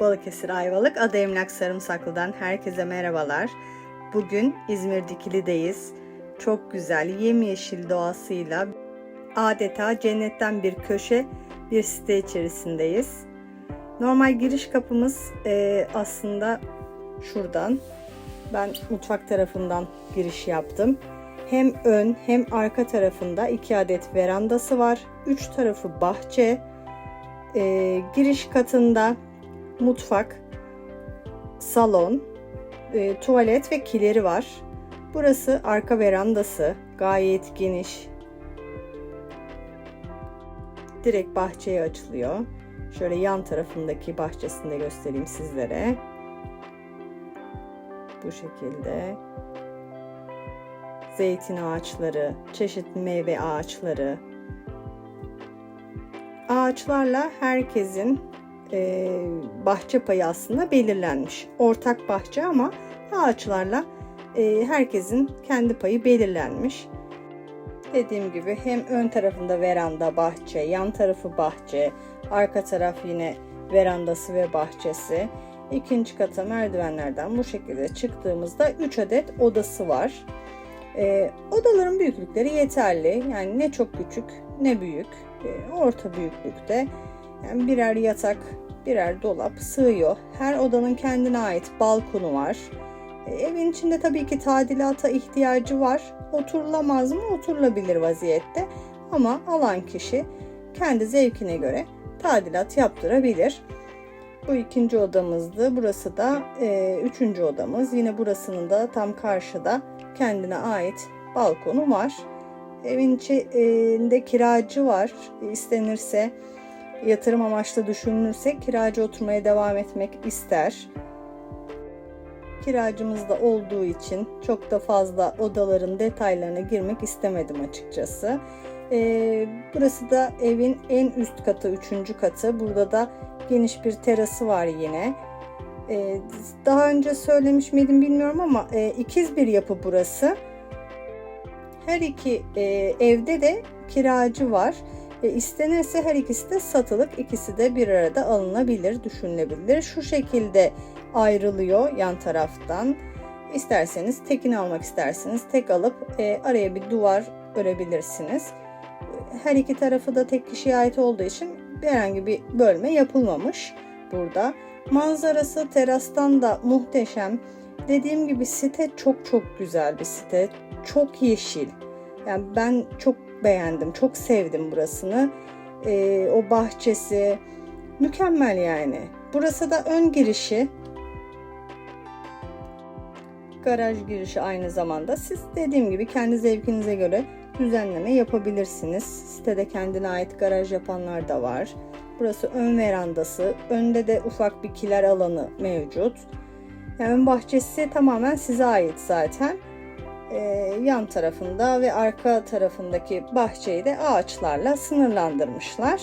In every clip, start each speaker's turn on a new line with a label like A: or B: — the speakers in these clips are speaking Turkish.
A: Balıkesir Ayvalık Ada Emlak Sarımsaklı'dan herkese merhabalar. Bugün İzmir Dikili'deyiz. Çok güzel yemyeşil doğasıyla adeta cennetten bir köşe bir site içerisindeyiz. Normal giriş kapımız e, aslında şuradan. Ben mutfak tarafından giriş yaptım. Hem ön hem arka tarafında iki adet verandası var. Üç tarafı bahçe. E, giriş katında mutfak, salon, e, tuvalet ve kileri var. Burası arka verandası. Gayet geniş. Direkt bahçeye açılıyor. Şöyle yan tarafındaki bahçesini de göstereyim sizlere. Bu şekilde. Zeytin ağaçları, çeşitli meyve ağaçları. Ağaçlarla herkesin e, bahçe payı aslında belirlenmiş. Ortak bahçe ama ağaçlarla e, herkesin kendi payı belirlenmiş. Dediğim gibi hem ön tarafında veranda bahçe, yan tarafı bahçe, arka taraf yine verandası ve bahçesi. İkinci kata merdivenlerden bu şekilde çıktığımızda 3 adet odası var. E, odaların büyüklükleri yeterli. Yani ne çok küçük ne büyük. E, orta büyüklükte. Yani birer yatak, birer dolap sığıyor. Her odanın kendine ait balkonu var. E, evin içinde tabii ki tadilata ihtiyacı var. Oturulamaz mı? Oturulabilir vaziyette. Ama alan kişi kendi zevkine göre tadilat yaptırabilir. Bu ikinci odamızdı. Burası da e, üçüncü odamız. Yine burasının da tam karşıda kendine ait balkonu var. Evin içinde kiracı var. İstenirse yatırım amaçlı düşünülürse kiracı oturmaya devam etmek ister. Kiracımız da olduğu için çok da fazla odaların detaylarına girmek istemedim açıkçası. Ee, burası da evin en üst katı, üçüncü katı. Burada da geniş bir terası var yine. Ee, daha önce söylemiş miydim bilmiyorum ama e, ikiz bir yapı burası. Her iki e, evde de kiracı var. E, istenirse her ikisi de satılık, ikisi de bir arada alınabilir, düşünülebilir. Şu şekilde ayrılıyor yan taraftan. İsterseniz tekini almak isterseniz tek alıp e, araya bir duvar örebilirsiniz. Her iki tarafı da tek kişiye ait olduğu için herhangi bir bölme yapılmamış burada. Manzarası terastan da muhteşem. Dediğim gibi site çok çok güzel bir site. Çok yeşil. Yani ben çok beğendim. Çok sevdim burasını. Ee, o bahçesi mükemmel yani. Burası da ön girişi. Garaj girişi aynı zamanda. Siz dediğim gibi kendi zevkinize göre düzenleme yapabilirsiniz. Sitede kendine ait garaj yapanlar da var. Burası ön verandası. Önde de ufak bir kiler alanı mevcut. Yani bahçesi tamamen size ait zaten. Ee, yan tarafında ve arka tarafındaki bahçeyi de ağaçlarla sınırlandırmışlar.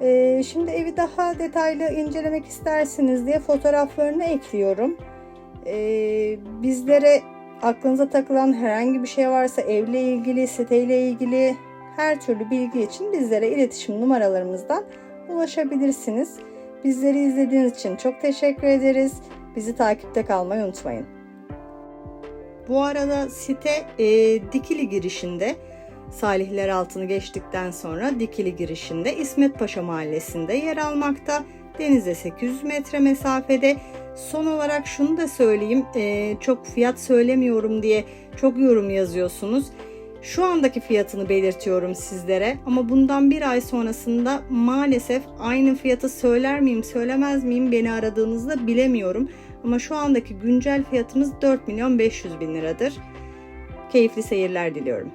A: Ee, şimdi evi daha detaylı incelemek istersiniz diye fotoğraflarını ekliyorum. Ee, bizlere aklınıza takılan herhangi bir şey varsa evle ilgili, siteyle ilgili her türlü bilgi için bizlere iletişim numaralarımızdan ulaşabilirsiniz. Bizleri izlediğiniz için çok teşekkür ederiz. Bizi takipte kalmayı unutmayın. Bu arada site e, Dikili girişinde Salihler altını geçtikten sonra Dikili girişinde İsmet Paşa mahallesinde yer almakta. Denize 800 metre mesafede. Son olarak şunu da söyleyeyim. E, çok fiyat söylemiyorum diye çok yorum yazıyorsunuz. Şu andaki fiyatını belirtiyorum sizlere ama bundan bir ay sonrasında maalesef aynı fiyatı söyler miyim söylemez miyim beni aradığınızda bilemiyorum. Ama şu andaki güncel fiyatımız 4 milyon 500 bin liradır. Keyifli seyirler diliyorum.